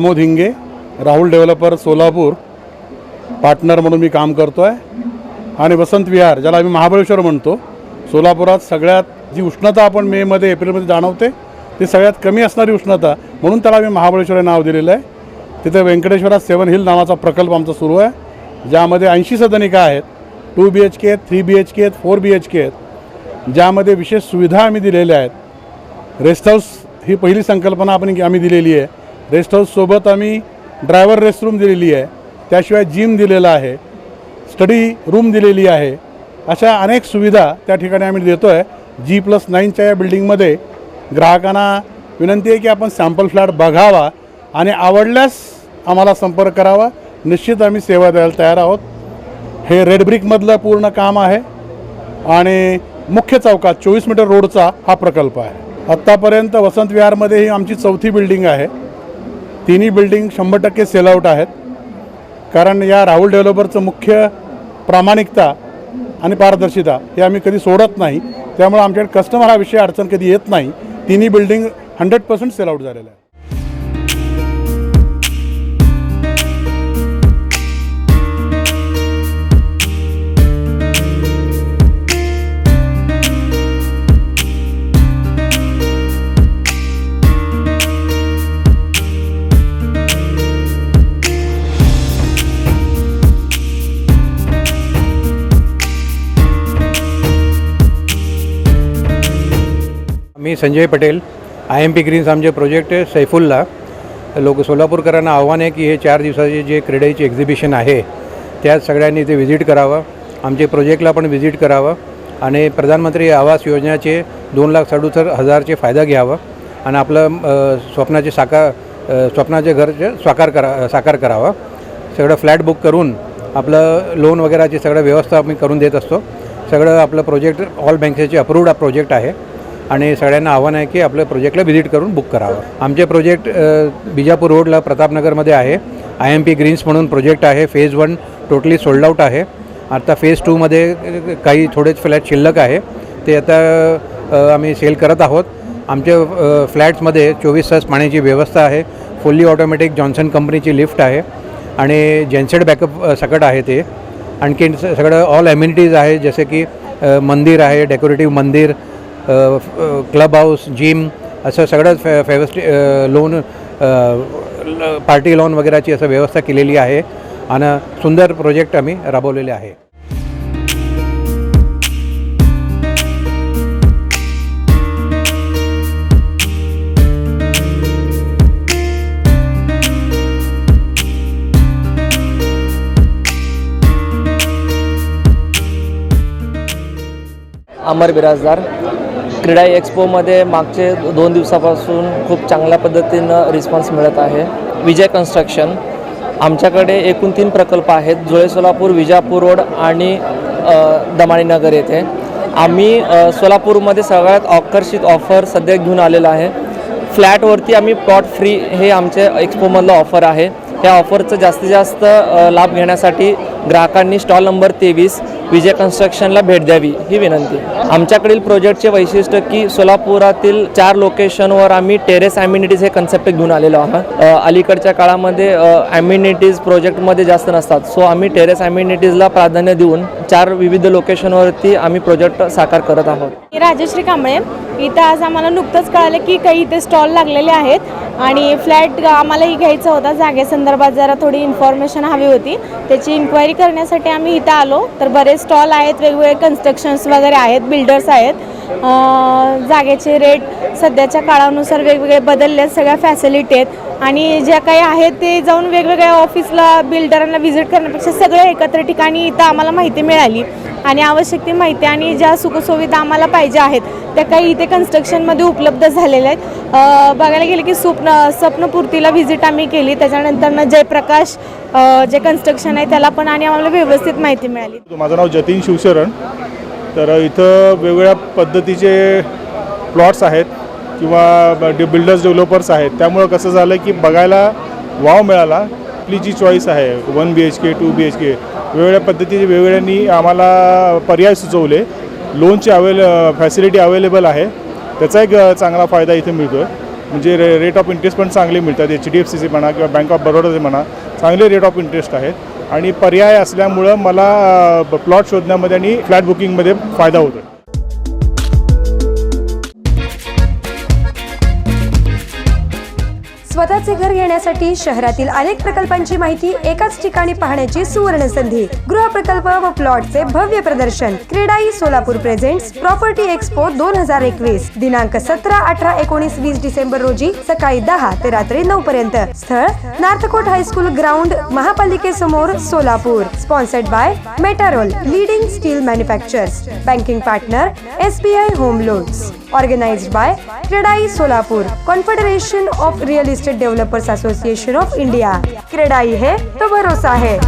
Pramod Hinge Rahul developer Solapur partner म्हणून मी काम करतो आहे आणि वसंत विहार ज्याला आम्ही महाबळेश्वर म्हणतो सोलापुरात सगळ्यात जी उष्णता आपण मेमध्ये एप्रिलमध्ये जाणवते ती सगळ्यात कमी असणारी उष्णता म्हणून त्याला आम्ही महाबळेश्वर हे नाव दिलेलं आहे. तिथे व्यंकटेश्वरात सेवन हिल नावाचा प्रकल्प आमचा सुरू आहे ज्यामध्ये ऐंशी सदनिका आहेत. टू बी एच के आहेत थ्री बी एच के आहेत फोर बी एच के आहेत. ज्यामध्ये विशेष सुविधा आम्ही दिलेल्या आहेत. रेस्ट हाऊस ही पहिली संकल्पना आपण आम्ही दिलेली आहे. रेस्ट हाऊससोबत आम्ही ड्रायव्हर रेस्ट रूम दिलेली आहे. त्याशिवाय जिम दिलेलं आहे. स्टडी रूम दिलेली आहे. अशा अनेक सुविधा त्या ठिकाणी आम्ही देतो आहे जी प्लस नाईनच्या या बिल्डिंगमध्ये ग्राहकांना विनंती आहे की आपण सॅम्पल फ्लॅट बघावा आणि आवडल्यास आम्हाला संपर्क करावा. निश्चित आम्ही सेवा द्यायला तयार आहोत. हे रेड ब्रिकमधलं पूर्ण काम आहे आणि मुख्य चौकात चोवीस मीटर रोडचा हा प्रकल्प आहे. आत्तापर्यंत वसंत विहारमध्ये ही आमची चौथी बिल्डिंग आहे. तिन्ही बिल्डिंग शंभर टक्के सेलआउट आहेत. कारण या राहुल डेव्हलपरचं मुख्य प्रामाणिकता आणि पारदर्शिता हे आम्ही कधी सोडत नाही. त्यामुळे आमच्याकडे कस्टमर हा विषय अडचण कधी येत नाही. तिन्ही building hundred percent sale out झालेलं आहे. मी Sanjay Patel I M P greens आमचे प्रोजेक्ट आहे सैफुल्ला. लोक सोलापूरकरांना आव्हान आहे की हे चार दिवसाचे जे क्रीडेचे एक्झिबिशन आहे त्यात सगळ्यांनी ते व्हिजिट करावं. आमचे प्रोजेक्टला पण व्हिजिट करावं. आणि प्रधानमंत्री आवास योजनेचे दोन लाख सदुसष्ट हजारचे फायदा घ्यावा. आणि आपलं स्वप्नाचे साकार स्वप्नाचे घर साकार करा साकार करावा. सगळं फ्लॅट बुक करून आपलं लोन वगैरेची सगळं व्यवस्था आम्ही करून देत असतो. सगळं आपलं प्रोजेक्ट ऑल बँकेचे अप्रूव्ड प्रोजेक्ट आहे आणि सगळ्यांना आव्हान आहे की आपल्या प्रोजेक्टला व्हिजिट करून बुक करावं. आमचे प्रोजेक्ट बिजापूर रोडला प्रतापनगरमध्ये आहे. आय एम पी ग्रीन्स म्हणून प्रोजेक्ट आहे. Phase one totally sold out आहे. आता फेज टूमध्ये काही थोडेच फ्लॅट शिल्लक आहे. ते आता आम्ही सेल करत आहोत. आमच्या फ्लॅट्समध्ये चोवीस तास पाण्याची व्यवस्था आहे. फुल्ली ऑटोमॅटिक जॉन्सन कंपनीची लिफ्ट आहे. आणि जेन्सेड बॅकअप सकट आहे ते. आणखीन स- सगळं ऑल ॲम्युनिटीज आहे. जसे की मंदिर आहे डेकोरेटिव्ह मंदिर क्लब हाऊस जिम असं सगळं फे फेवस्टी लोन पार्टी लोन वगैरेची असं व्यवस्था केलेली आहे. आणि सुंदर प्रोजेक्ट आम्ही राबवलेले आहे. अमर बिराजदार क्रीडा एक्सपोमध्ये मागचे दोन दिवसापासून खूप चांगल्या पद्धतीनं रिस्पॉन्स मिळत आहे. विजय कन्स्ट्रक्शन आमच्याकडे एकूण तीन प्रकल्प आहेत. जुळे सोलापूर विजापूर रोड आणि दमाणीनगर येथे. आम्ही सोलापूरमध्ये सगळ्यात आकर्षित ऑफर सध्या घेऊन आलेलं आहे. फ्लॅटवरती आम्ही प्लॉट फ्री हे आमचे एक्सपोमधलं ऑफर आहे. या ऑफरचं जास्तीत जास्त लाभ घेण्यासाठी ग्राहकांनी स्टॉल नंबर तेवीस विजय कन्स्ट्रक्शनला भेट द्यावी ही विनंती. आमच्याकडील प्रोजेक्टचे वैशिष्ट्य की सोलापुरातील चार लोकेशनवर आम्ही टेरेस ॲम्युनिटीज हे कन्सेप्ट घेऊन आलेलो आहोत. अलीकडच्या काळामध्ये ॲम्युनिटीज प्रोजेक्टमध्ये जास्त नसतात. सो आम्ही टेरेस ॲम्युनिटीजला प्राधान्य देऊन चार विविध लोकेशनवरती आम्ही प्रोजेक्ट साकार करत आहोत. राजश्री कांबळे. इथं आज आम्हाला नुकतंच कळालं की काही इथे स्टॉल लागलेले आहेत आणि फ्लॅट आम्हालाही घ्यायचा होता. जागेसंदर्भात जरा थोडी इन्फॉर्मेशन हवी होती. त्याची इन्क्वायरी करण्यासाठी आम्ही इथं आलो. तर बरेच स्टॉल आहेत वेगवेगळे कन्स्ट्रक्शन्स वगैरे आहेत बिल्डर्स आहेत. जागेचे रेट सध्याच्या काळानुसार वेगवेगळे बदलले आहेत सगळ्या फॅसिलिटी आहेत. आणि ज्या काही आहेत ते जाऊन वेगवेगळ्या ऑफिसला बिल्डरांना व्हिजिट करण्यापेक्षा सगळे एकत्र ठिकाणी इथं आम्हाला माहिती मिळाली. आणि आवश्यक ती माहिती आणि ज्या सुखसुविधा आम्हाला पाहिजे आहेत त्या काही इथे कन्स्ट्रक्शनमध्ये उपलब्ध झालेल्या आहेत. बघायला गेलं की स्वप्न स्वप्नपूर्तीला व्हिजिट आम्ही केली. त्याच्यानंतर जयप्रकाश जे कन्स्ट्रक्शन आहे त्याला पण आणि आम्हाला व्यवस्थित माहिती मिळाली. माझं नाव जतीन शिवशरण. तर इथं वेगवेगळ्या पद्धतीचे प्लॉट्स आहेत. किंवा डे बिल्डर्स डेव्हलपर्स आहेत त्यामुळं कसं झालं की बघायला वाव मिळाला. आपली जी चॉईस आहे one B H K two B H K वेगवेगळ्या पद्धतीचे वेगवेगळ्यांनी आम्हाला पर्याय सुचवले. लोनची अवेल फॅसिलिटी अवेलेबल आहे. त्याचा एक चांगला फायदा इथे मिळतो आहे म्हणजे रे रेट ऑफ इंटरेस्ट पण चांगले मिळतात. एच डी एफ सीचे म्हणा किंवा बँक ऑफ बरोडाचे म्हणा चांगले रेट ऑफ इंटरेस्ट आहेत. आणि पर्याय असल्यामुळं मला प्लॉट शोधण्यामध्ये आणि फ्लॅट बुकिंगमध्ये फायदा होतो स्वतःचे घर घेण्यासाठी शहरातील अनेक प्रकल्पांची माहिती एकाच ठिकाणी पाहण्याची सुवर्ण संधी गृह प्रकल्प व प्लॉटचे भव्य प्रदर्शन. CREDAI Solapur presents property expo दोन हजार एकवीस. दिनांक सतरा अठरा एकोणीस वीस डिसेंबर रोजी सकाळी दहा ते रात्री नऊ पर्यंत. स्थळ नार्थकोट हायस्कूल ग्राउंड महापालिकेसमोर Solapur. Sponsored by Metarol leading steel manufactures banking partner S B I home loans organised by CREDAI Solapur confederation of real estate developers association of India CREDAI है तो भरोसा है